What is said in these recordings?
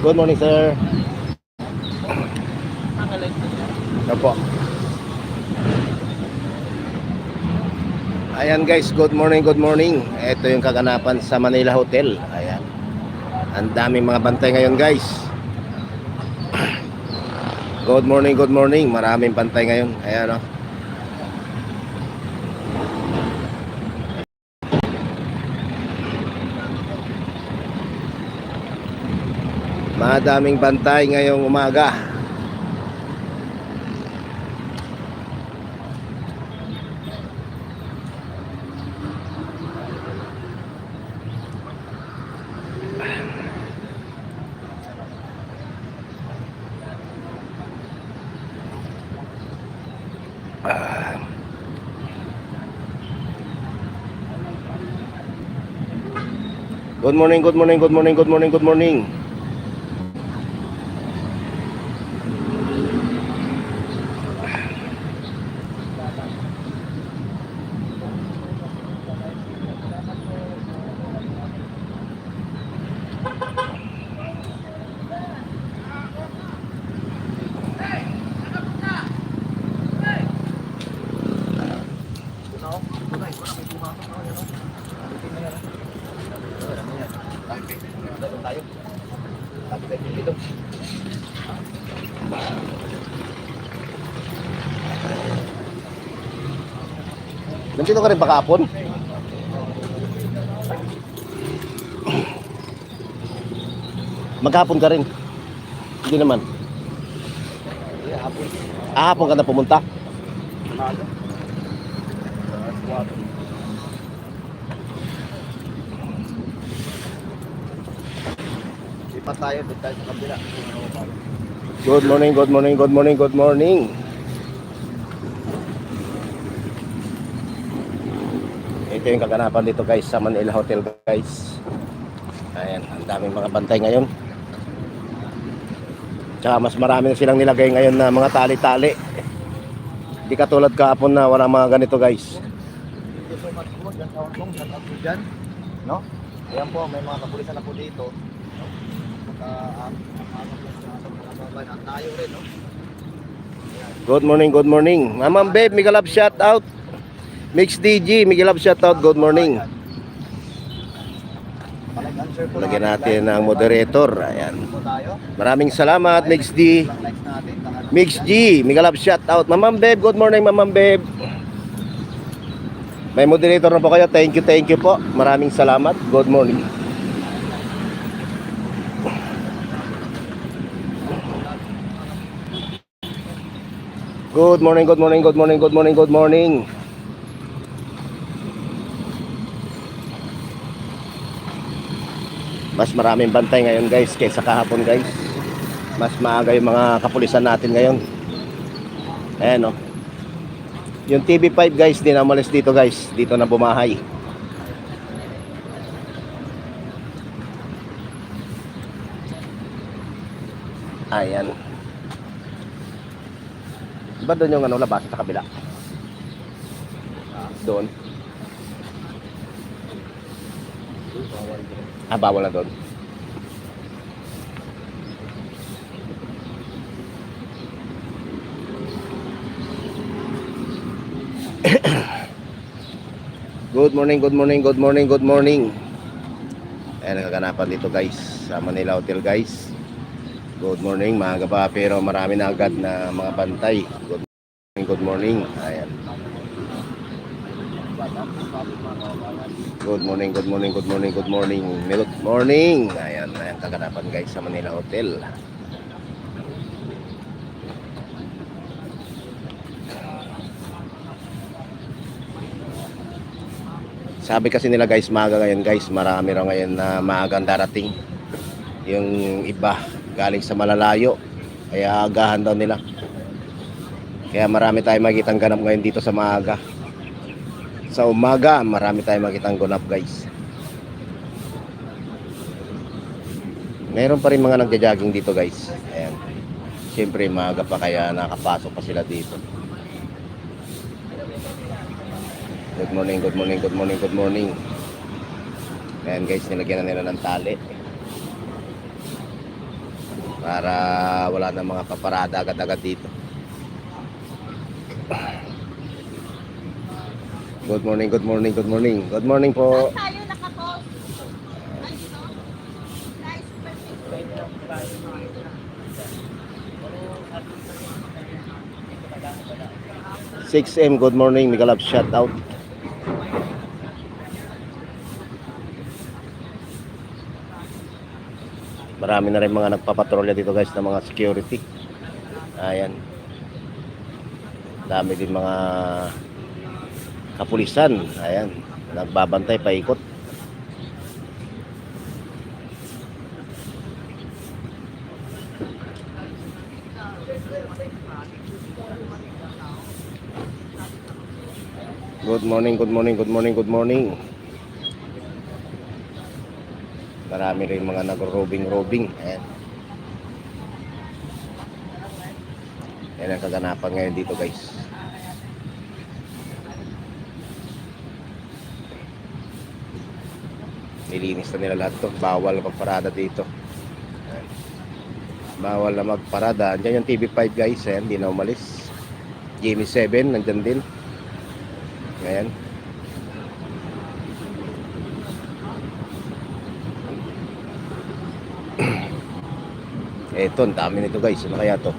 Good morning, sir. Opo. Ayan guys, good morning, good morning. Ito yung kaganapan sa Manila Hotel. Ayan. Ang daming mga bantay ngayon guys. Good morning, good morning. Maraming bantay ngayon. Ayan oh. o. Madaming bantay ngayong umaga. Ah. Good morning, good morning, good morning, good morning, good morning. Nandito ka rin ba kahapon? Maghapon ka rin. Hindi naman. Ah, hapon ka na pumunta. Lipat tayo, doon tayo sa kabila. Good morning, good morning, good morning, good morning. Ito yung kaganapan dito guys sa Manila Hotel guys. Ayan, ang daming mga bantay ngayon. Tsaka mas marami na silang nilagay ngayon na mga tali-tali. Di katulad kahapon na wala mga ganito guys. Thank you so much po, dyan sa Hong Kong, shout out po dyan. No? Ayan po, may mga kapulisan na po dito. Good morning, good morning. Mamang babe, Miguel Love shout out. Mix DG, Miguel Love shout out. Good morning. Lagyan natin ang moderator. Ayan. Maraming salamat, Mix D. Mix G, Miguel Love shout out. Mamang Beb, good morning Mamang Beb. May moderator na po kayo. Thank you, thank you po. Maraming salamat. Good morning. Good morning, good morning, good morning, good morning, good morning. Mas maraming bantay ngayon guys kaysa kahapon guys. Mas maaga yung mga kapulisan natin ngayon. Ayan o. Yung TV5 guys, di na umalis dito guys. Dito na bumahay. Ayan. Ba doon yung ano, labas sa kabila? Doon. Ah, bawal na doon. Good morning, good morning, good morning, good morning. Ayan, nagkaganapan dito guys sa Manila Hotel guys. Good morning, maaga pa pero marami na agad na mga bantay. Good morning, good morning. Ayan. Good morning, good morning, good morning, good morning. Good morning. Ayan, ayan kaganapan guys sa Manila Hotel. Sabi kasi nila guys, maaga ngayon guys, marami raw ngayon na maagang darating. Yung iba galing sa malalayo. Kaya agahan daw nila. Kaya marami tayong makitang ganap ngayon dito sa maaga. Sa umaga, marami tayong makitang ganap guys. Meron pa rin mga nagja-jogging dito guys. Ayan. Siyempre maaga pa kaya nakapasok pa sila dito. Good morning, good morning, good morning, good morning. Ayan guys, nilagyan na nila ng tali. Para wala na mga paparada agad-agad dito. Good morning, good morning, good morning. Good morning po. Tayo? Nice, perfect. 6M, good morning, Mika Love, shout out. Marami na rin mga nagpapatrolya dito guys ng mga security. Ayan. Dami din mga kapulisan. Ayan. Nagbabantay paikot. Good morning, good morning, good morning, good morning. Marami rin mga nag-robing-robing. Ayan. Yan ang kaganapan ngayon dito guys. Nilinis na nila lahat to. Bawal magparada dito. Ayan. Bawal na magparada. Andiyan yung TV5 guys. Ayan, di na umalis. Jimmy 7, nandyan din. Ayan. Eto, ang dami nito guys. Ano kaya to?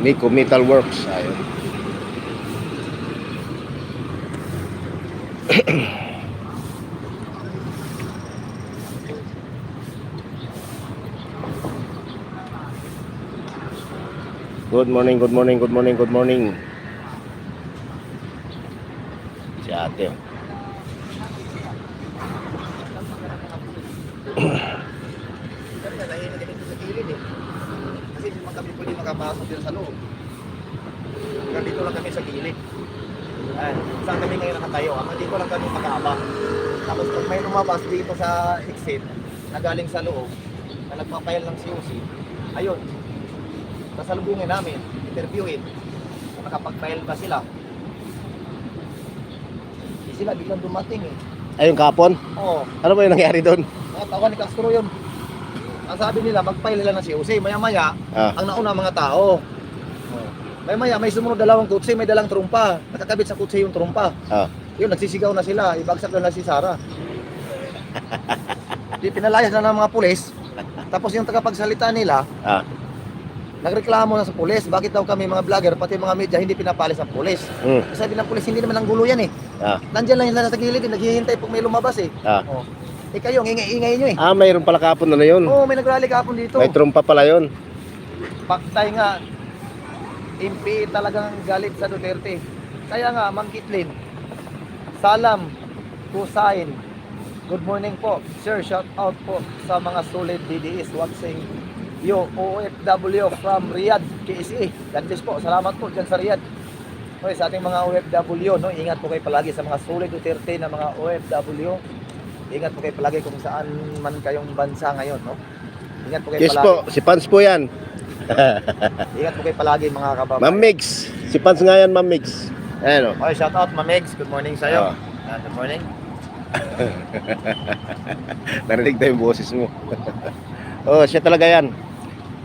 Nico Metal Works. Ayun. Good morning, good morning, good morning, good morning. Si ate. oh. Kasi nahihina din ito sa gilid eh. Kasi hindi man kami pwede makapasok dito sa loob. Hanggang dito lang kami sa gilid. Ayan, saan kami ngayon nakatayo? Hanggang dito lang kami makaabang. Tapos pag may lumabas dito sa exit na galing sa loob, na nagpapayal ng COC, ayun, sasalubungin namin, interviewin, nakapag-file ba sila. Sila biglang dumating eh. Ayun kapon. Oo, Ano ba yung nangyari doon? Natawa ni Castro yun. Ang sabi nila, mag-file nila ng COC. Maya-maya, Ah, ang nauna mga tao. Maya-maya, may sumunod dalawang kutsi, may dalang trumpa. Nakakabit sa kutsi yung trumpa. ah. Yun, nagsisigaw na sila. Ibagsak na na si Sara. Di pinalayas na ng mga pulis. Tapos yung tagapagsalita nila, Ah. nagreklamo na sa pulis. Bakit daw kami mga vlogger, pati mga media, hindi pinapalis ang pulis. Mm. Sabi ng pulis, hindi naman ang gulo yan eh. Ah. Nandyan lang yan sa gilid, eh, naghihintay pag may lumabas eh. Ah. Oh. Eh kayo, ang ingay-ingay nyo eh. Ah, mayroon pala kapon na na yun. Oo, may nagrally kahapon dito. May trumpa pala yun. Paktay nga, MP talagang galit sa Duterte. Kaya nga, Ma'am Kitlin, Salam, Kusain, good morning po. Sir, shout out po sa mga solid DDS watching you, OFW from Riyadh, KSA. God bless po, salamat po dyan sa Riyadh. Okay, sa ating mga OFW, no, ingat po kayo palagi sa mga solid Duterte na mga OFW. Ingat po kayo palagi kung saan man kayong bansa ngayon, no? Ingat po kayo Yes palagi. po, si Pans po yan. Ingat po kayo palagi mga kababayan. Ma'am Mix. Si Pans nga yan, Ma'am Mix. Ayan o. Okay, shout out Mamegs. Good morning sa iyo. Oh. Good morning. Narinig na yung boses mo. oh, siya talaga yan.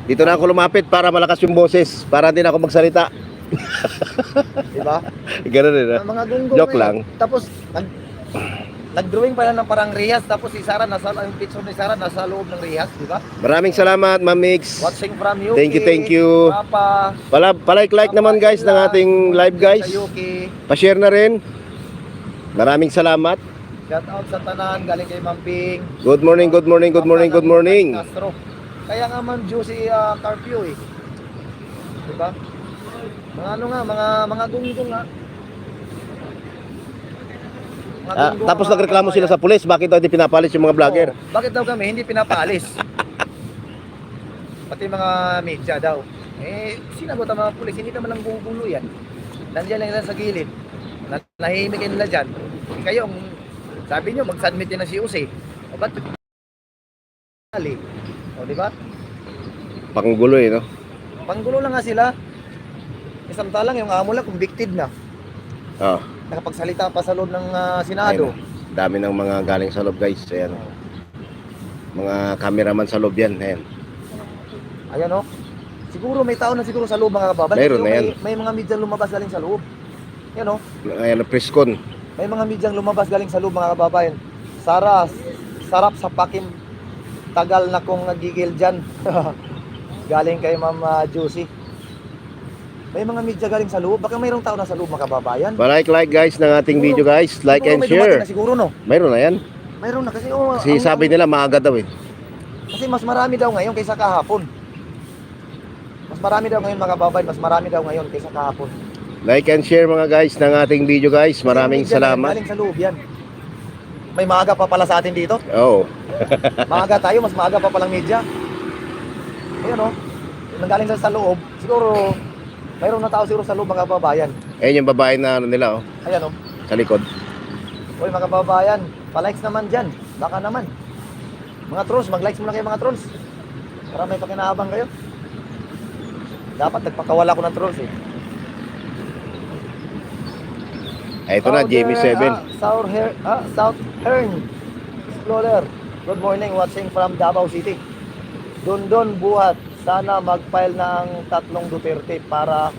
Dito na ako lumapit para malakas yung boses. Para hindi na ako magsalita. Di ba? Ganun din ah. Ang mga gunggong Joke ngayon. lang. Tapos nag nag-drawing pa lang ng parang Riyas tapos si Sarah nasa ang picture ni Sarah nasa loob ng Riyas, di ba? Maraming salamat, Ma'am Mix. Watching from UK. Thank you, thank you. Papa. Pala, palike-like naman guys ng ating live guys. Pa-share na rin. Maraming salamat. Shout out sa tanan galing kay Mamping. Good morning, good morning, good morning, good morning. Kaya nga man juicy uh, curfew eh. Di ba? Mga ano nga, mga mga gunggong nga. Mga Ah, gunggong, tapos mga nagreklamo sila sa pulis. Bakit daw hindi pinapalis yung mga vlogger? Oo. bakit daw kami hindi pinapaalis? Pati mga media daw. Eh, sinagot ang mga pulis, hindi naman lang gugulo yan. Nandiyan lang yan sa gilid. Na nahihimik kayo nila dyan. Eh, kayo, ang- sabi nyo, mag-submit din ng COC. O ba't ali? O, di ba? Panggulo eh, no? Panggulo lang nga sila. Isamtalang yung amo lang convicted na. Oh. nakapagsalita pa sa loob ng ah, Senado. Ayun. Dami ng mga galing sa loob guys. Ayan. Mga cameraman sa loob yan. Ayan. Ayan o. Siguro may tao na siguro sa loob mga. Meron Pero na yan. May, may mga medyang lumabas galing sa loob. Yan o. Ayan, preskon. May mga medyang lumabas galing sa loob mga kababayan. Sara, sarap sa pakin. Tagal na kong nagigil dyan. galing kay Ma'am ah, Juicy. May mga media galing sa loob. Baka mayroong tao na sa loob mga kababayan. Palike like guys ng ating video guys. Like Siguro and may dumating share. Na siguro no. Mayroon na yan. Mayroon na kasi oh, Kasi ang- sabi nila maaga daw eh. Kasi mas marami daw ngayon kaysa kahapon. Mas marami daw ngayon mga kababayan, mas marami daw ngayon kaysa kahapon. Like and share mga guys ng ating video guys. Maraming Kasi media salamat. Galing sa loob yan. May maaga pa pala sa atin dito. Oh. Maaga tayo, mas maaga pa palang media. Ayun oh. Nanggaling sa, sa loob, siguro mayroon na tao siguro sa loob mga kababayan. Ayun yung babae na ano nila oh. Ayan oh. Sa likod. Uy mga kababayan, pa-likes naman dyan. Baka naman. Mga trolls, mag-likes muna kayo mga trolls. Para may pakinaabang kayo. Dapat nagpakawala ko ng trolls eh. Ay, ito na, Jamie 7. Ah, South, Her ah, South Hern Explorer. Good morning, watching from Davao City. Don Don Buhat, sana mag-file na ang tatlong Duterte para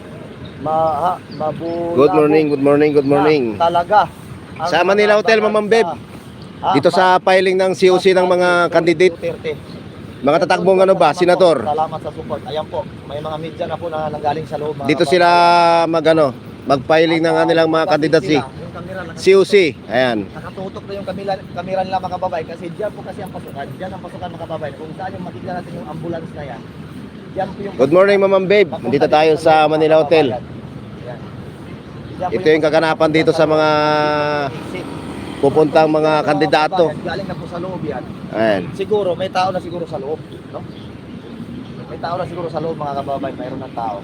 ma ha, mabulabog Good morning, good morning, good morning. na talaga. Sa Manila Hotel. Mamang Beb. Ah, Dito sa filing ng COC ng mga candidate. Duterte. Mga tatakbong ano ba, senador. Salamat sa support. Ayan po, may mga media na po na nanggaling sa loob. Dito sila mag-ano, mag-filing ng kanilang mga camera, naka- COC. Ayan. Nakatutok na yung kamera, kamera nila mga kababayan kasi diyan po kasi ang pasukan. Diyan ang pasukan mga kababayan. Kung saan yung makikita natin yung ambulance na yan. Good morning, Mamang Babe. Papunta Dito dito tayo sa Manila Hotel. Ito yung kaganapan dito sa mga pupuntang mga kandidato. Galing na po sa loob yan. Ayan. Siguro, may tao na siguro sa loob. No? May tao na siguro sa loob mga kababayan. Mayroon ng tao.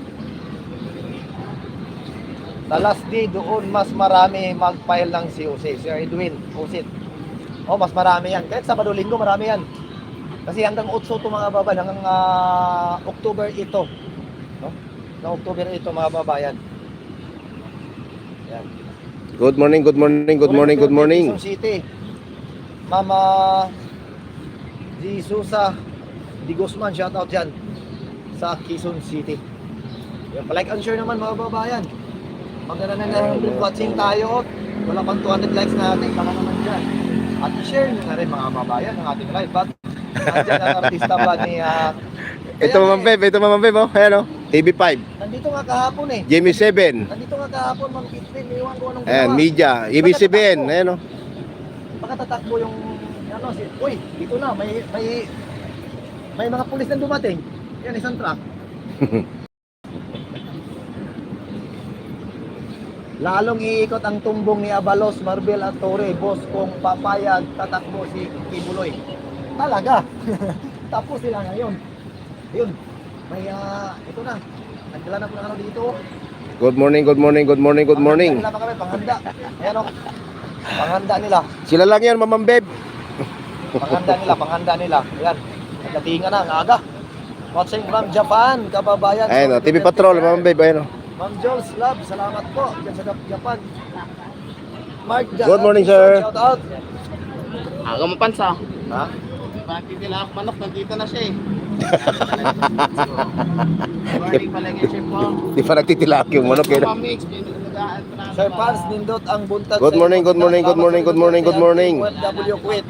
Sa last day doon, mas marami mag-file ng COC. Sir Edwin, Usit. Oh, mas marami yan. Kahit Sabado Linggo, marami yan. Kasi hanggang 8 to mga kababayan, hanggang ah, October ito. No? Na October ito mga kababayan. Yan. Good morning, good morning, good morning, good morning. Quezon City. Mama G. Susa Di Guzman, shout out dyan sa Quezon City. Yan, like and share naman mga babayan. Maganda na na watching tayo. Wala pang 200 likes na natin. Baka naman dyan. At share nyo na rin mga babayan ang ating live. But nandiyan ang artista ba ni... ah, Ito kaya Mamang eh, ito Mamang Babe, oh. Ayan oh. TV5. Nandito nga kahapon eh. Jamie 7. Nandito nga kahapon, Ma'am Kitrin. Iwan ko anong Ayan, media. EBCBN. Ayan oh. baka tatakbo yung ano si uy dito na may may may mga pulis na dumating yan isang truck Lalong iikot ang tumbong ni Abalos, Marbel at Torre, boss, kung papayag tatakbo si Kibuloy. Talaga. Tapos sila ngayon. Yun. May, ah, ito na. Nagdala na po ng ano dito. Good morning, good morning, good morning, good morning. Panghanda nila pa kami, panghanda. Ayan o. Panghanda nila. Sila lang yan, Mamang Babe. Panghanda nila, panghanda nila. Ayan. Nagdatingan na, ang aga. Watching from Japan, kababayan. Ayan oh, TV Patrol, Mamang Babe. Ayan oh. Ma'am Jules Love, salamat po. Diyan sa Japan. Mark Jack. Good morning, sir. Shout out. Aga mo pansa. Ha? Pagtitila ako manok, nandito na siya eh. Morning pala yung chef po. Di pa nagtitilak yung manok. eh. Sir Pans, nindot ang buntag. Good morning, good morning, good morning, good morning, good morning. W quit.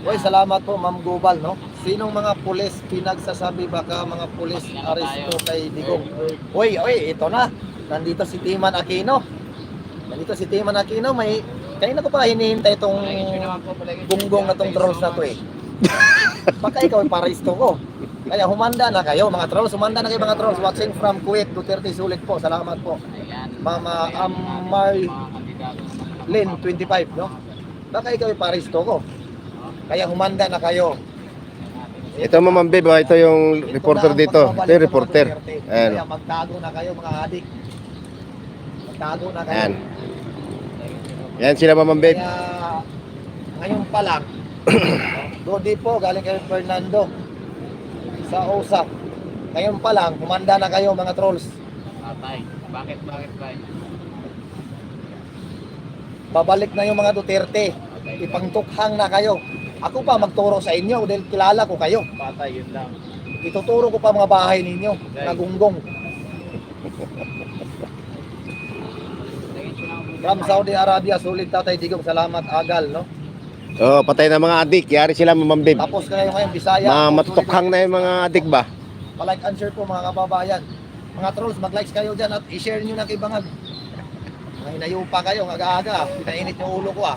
Uy, salamat po, Ma'am Gubal, no? Sinong mga pulis pinagsasabi baka mga pulis aresto kay Digong? Uy, uy, ito na. Nandito si Timan Aquino. Nandito si Timan Aquino. May, kanina ko pa hinihintay itong bunggong na tong trolls na to eh. Baka ikaw yung paristo ko. Kaya humanda na kayo mga trolls. Humanda na kayo mga trolls. Watching from Kuwait, Duterte Sulit po. Salamat po. Mama Amar Lin, 25, no? Baka ikaw yung paristo ko. Kaya humanda na kayo. Ito Mamang Babe, oh. ito yung reporter dito. Ito yung reporter. Ayan. Kaya magtago na kayo mga adik. Magtago na kayo. Ayan. Yan sila Mamang Babe. Kaya ngayon pa lang, Dodi po, galing kay Fernando sa OSA. Ngayon pa lang, humanda na kayo mga trolls. Atay. Bakit, bakit, bakit? babalik na yung mga Duterte. Ipangtukhang na kayo. Ako pa magturo sa inyo dahil kilala ko kayo. Patay, yun lang. Ituturo ko pa mga bahay ninyo na gunggong. From Saudi Arabia, sulit tatay digong salamat agal, no? Oh, patay na mga adik. Yari sila mamambib. Tapos kayo ngayon, Bisaya. Mga matutukhang na yung mga adik ba? Palike and share po mga kababayan. Mga trolls, mag-likes kayo dyan at i-share nyo na kay Bangag. Mga hinayo pa kayo, aga-aga. Pinainit yung ulo ko ah.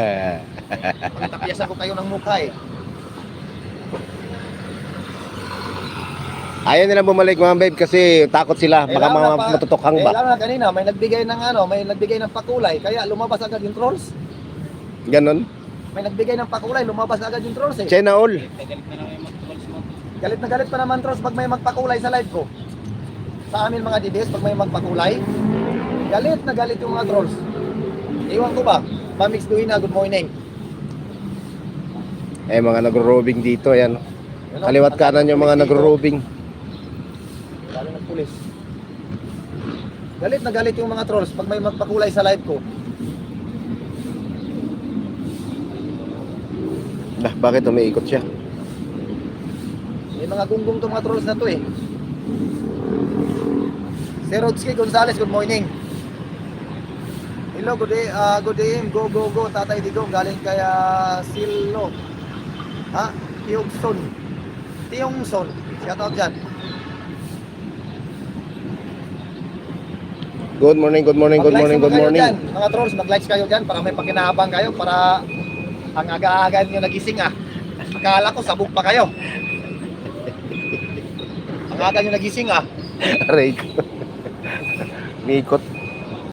Pagtapyasan ko kayo ng mukha eh. Ayaw nila bumalik mga babe kasi takot sila. Baka Kailangan mga na pa- matutukhang Eh, ba? lang na kanina, may nagbigay ng ano, may nagbigay ng pakulay, kaya lumabas agad yung trolls. Ganon. May nagbigay ng pakulay, lumabas agad yung trolls eh. China all. Galit na. Galit na galit pa naman trolls pag may magpakulay sa live ko. Sa amin mga DDS, pag may magpakulay, galit na galit yung mga trolls. Iwan ko ba? Mamix Duina, good morning. Eh, mga nagro-robing dito. Ayan. Ano? Kaliwat kanan yung mga nagro-robing. Lalo ng pulis. Galit na galit yung mga trolls pag may magpakulay sa live ko. Bakit umiikot siya? May mga gunggong tong mga trolls na to eh. Si Rodski Gonzales, good morning. Hello, good day, ah, good day, go, go, go, Tatay Digong, galing kay ah, Silo. Ha? Tiongson. Tiongson. Shout out dyan. Good morning, good morning, good morning, good morning. dyan. Mga trolls, mag-likes kayo dyan para may pakinabang kayo para ang aga-aga nyo nagising ah. Akala ko sabog pa kayo. ang aga nyo nagising ah. Aray ko. Umiikot.